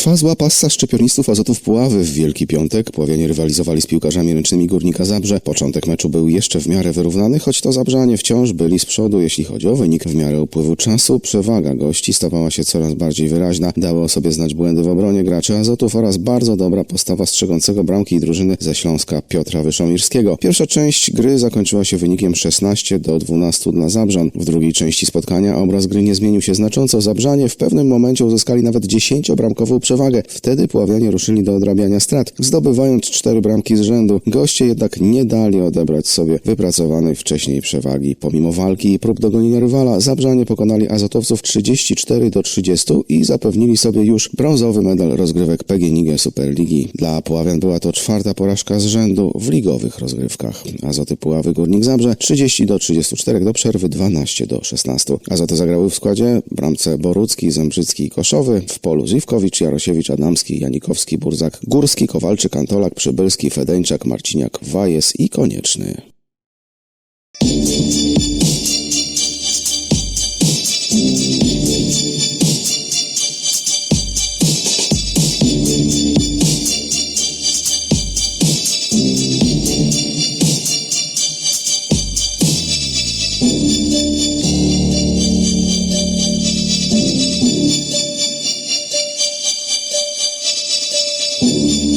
Trwa zła passa szczepionistów azotów Puławy w Wielki Piątek. Puławianie rywalizowali z piłkarzami ręcznymi Górnika Zabrze. Początek meczu był jeszcze w miarę wyrównany, choć to Zabrzanie wciąż byli z przodu, jeśli chodzi o wynik. W miarę upływu czasu przewaga gości stawała się coraz bardziej wyraźna. Dały o sobie znać błędy w obronie graczy azotów oraz bardzo dobra postawa strzegącego bramki i drużyny ze Śląska Piotra Wyszomirskiego. Pierwsza część gry zakończyła się wynikiem 16 do 12 dla Zabrzan. W drugiej części spotkania obraz gry nie zmienił się znacząco. Zabrzanie w pewnym momencie uzyskali nawet 10-bramkową przewagę. Wtedy Puławianie ruszyli do odrabiania strat, zdobywając cztery bramki z rzędu. Goście jednak nie dali odebrać sobie wypracowanej wcześniej przewagi. Pomimo walki i prób dogonienia rywala, Zabrzanie pokonali azotowców 34 do 30 i zapewnili sobie już brązowy medal rozgrywek PGNiG Superligi. Dla Puławian była to czwarta porażka z rzędu w ligowych rozgrywkach. Azoty Puławy Górnik Zabrze 30 do 34 do przerwy 12 do 16. Azoty zagrały w składzie bramce Borucki, Zembrzycki i Koszowy, w polu Ziwkowicz, Jarosiewicz, Adamski, Janikowski, Burzak, Górski, Kowalczyk, Antolak, Przybylski, Fedeńczak, Marciniak, Wajes i Konieczny. Thank you.